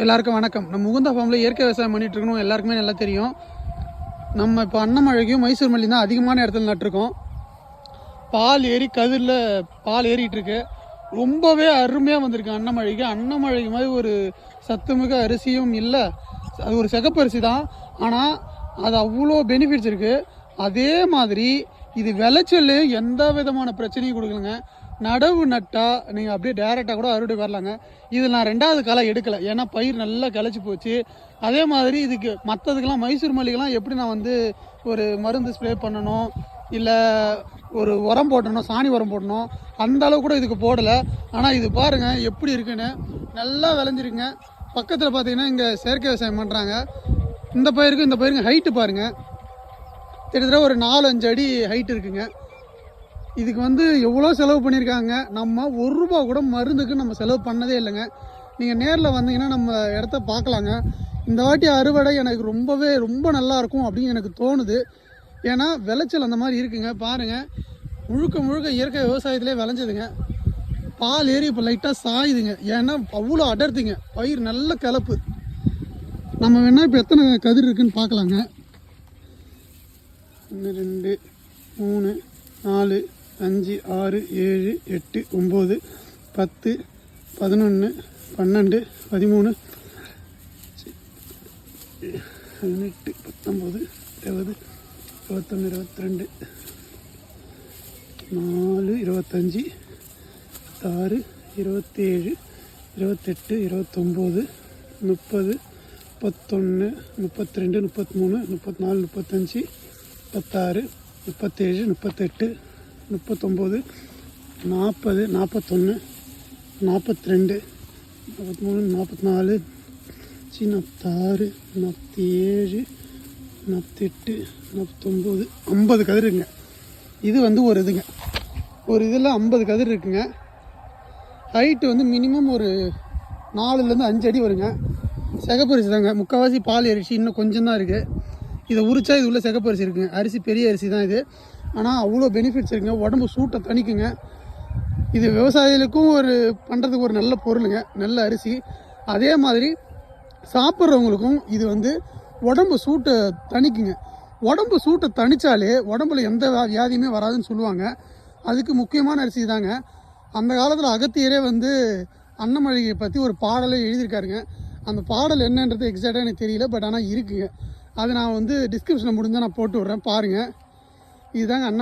எல்லாருக்கும் வணக்கம். நம்ம முகுந்தா ஃபார்மில் இயற்கை விவசாயம் பண்ணிகிட்டு இருக்கணும். எல்லாருக்குமே நல்லா தெரியும். நம்ம இப்போ அன்னமழைக்கும் மைசூர் மல்லி தான் அதிகமான இடத்துல நட்டிருக்கோம். பால் ஏறி கதிரில் பால் ஏறிட்டுருக்கு ரொம்பவே அருமையாக வந்திருக்கு அன்னமழைக்கு. அன்னமழைக்கு மாதிரி ஒரு சத்துமிக அரிசியும் இல்லை. அது ஒரு சிகப்பு அரிசி தான். ஆனால் அது அவ்வளோ பெனிஃபிட்ஸ் இருக்குது அதே மாதிரி இது விளைச்சல் எந்த விதமான பிரச்சனையும் கொடுக்கலங்க. நடவு நட்டால் நீங்கள் அப்படியே டேரெக்டாக கூட அறுவடை வரலாங்க. இது நான் ரெண்டாவது களை எடுக்கலை. ஏன்னா பயிர் நல்லா கிளச்சி போச்சு. அதே மாதிரி இதுக்கு மற்றதுக்கெல்லாம் மைசூர் மல்லிகெல்லாம் எப்படி நான் வந்து ஒரு மருந்து ஸ்ப்ரே பண்ணணும்? இல்லை ஒரு உரம் போட்டணும் சாணி உரம் போடணும்? அந்த அளவு கூட இதுக்கு போடலை. ஆனால் இது பாருங்கள் எப்படி இருக்குன்னு நல்லா விளைஞ்சிருக்குங்க. பக்கத்தில் பார்த்தீங்கன்னா இங்கே செயற்கை விவசாயம் பண்ணுறாங்க இந்த பயிருக்கு இந்த பயிருக்கும் ஹைட்டு பாருங்கள் கிட்டத்தட்ட ஒரு நாலு அஞ்சு அடி ஹைட் இருக்குங்க. இதுக்கு வந்து எவ்வளோ செலவு பண்ணியிருக்காங்க? நம்ம ஒரு ரூபா கூட மருந்துக்கு நம்ம செலவு பண்ணதே இல்லைங்க. நீங்கள் நேரில் வந்தீங்கன்னா நம்ம இடத்த பார்க்கலாங்க. இந்த வாட்டி அறுவடை எனக்கு ரொம்பவே ரொம்ப நல்லாயிருக்கும் அப்படின்னு எனக்கு தோணுது. ஏன்னா விளைச்சல் அந்த மாதிரி இருக்குங்க. பாருங்கள் முழுக்க முழுக்க இயற்கை விவசாயத்திலே விளைஞ்சதுங்க. பால் ஏறி இப்போ லைட்டாக சாயுதுங்க. ஏன்னா அவ்வளோ அடர்த்திங்க. பயிர் நல்ல கலப்பு. நம்ம வேணால் இப்போ எத்தனை கதிர் இருக்குன்னு பார்க்கலாங்க. ஒன்று ரெண்டு மூணு நாலு அஞ்சு ஆறு ஏழு எட்டு ஒம்பது பத்து பதினொன்று பன்னெண்டு பதிமூணு பதினெட்டு பத்தொம்பது இருபது இருபத்தொன்று இருபத்தி ரெண்டு நாலு இருபத்தஞ்சி ஆறு இருபத்தேழு இருபத்தெட்டு இருபத்தொம்போது முப்பது முப்பத்தொன்று முப்பத்தி ரெண்டு முப்பத்தி மூணு முப்பத்தி நாலு முப்பத்தஞ்சு முப்பத்தாறு முப்பத்தேழு முப்பத்தெட்டு முப்பத்தொம்போது நாற்பது நாற்பத்தொன்று நாற்பத்தி ரெண்டு நாற்பத்தி மூணு நாற்பத்தி நாலு சி நாற்பத்தாறு நாற்பத்தி ஏழு நாற்பத்தெட்டு நாற்பத்தொம்போது. ஐம்பது கதிருங்க இது வந்து ஒரு இதுங்க. ஒரு இதில் ஐம்பது கதிர் இருக்குங்க. ஹைட்டு வந்து மினிமம் ஒரு நாலுலேருந்து அஞ்சு அடி வருங்க. செகப்பரிசி தாங்க. முக்கால்வாசி பால் அரிசி இன்னும் கொஞ்சம் தான் இருக்குது இதை உரிச்சா இது உள்ள செகப்பரிசி இருக்குங்க. அரிசி பெரிய அரிசி தான் இது. ஆனால் அவ்வளோ பெனிஃபிட்ஸ் இருக்குங்க. உடம்பு சூட்டை தணிக்குங்க. இது விவசாயிகளுக்கும் ஒரு பண்ணுறதுக்கு ஒரு நல்ல பொருளுங்க. நல்ல அரிசி. அதே மாதிரி சாப்பிட்றவங்களுக்கும் இது வந்து உடம்பு சூட்டை தணிக்குங்க. உடம்பு சூட்டை தணிச்சாலே உடம்புல எந்த வியாதியுமே வராதுன்னு சொல்லுவாங்க. அதுக்கு முக்கியமான அரிசி தாங்க. அந்த காலத்தில் அகத்தியரே வந்து அன்னமழிகை பற்றி ஒரு பாடலை எழுதியிருக்காருங்க. அந்த பாடல் என்னன்றது எக்ஸாக்டாக எனக்கு தெரியல பட் ஆனால் இருக்குங்க. அது நான் வந்து டிஸ்கிரிப்ஷனில் முடிஞ்சால் நான் போட்டு விட்றேன். பாருங்கள் இதுதாங்க அண்ணன்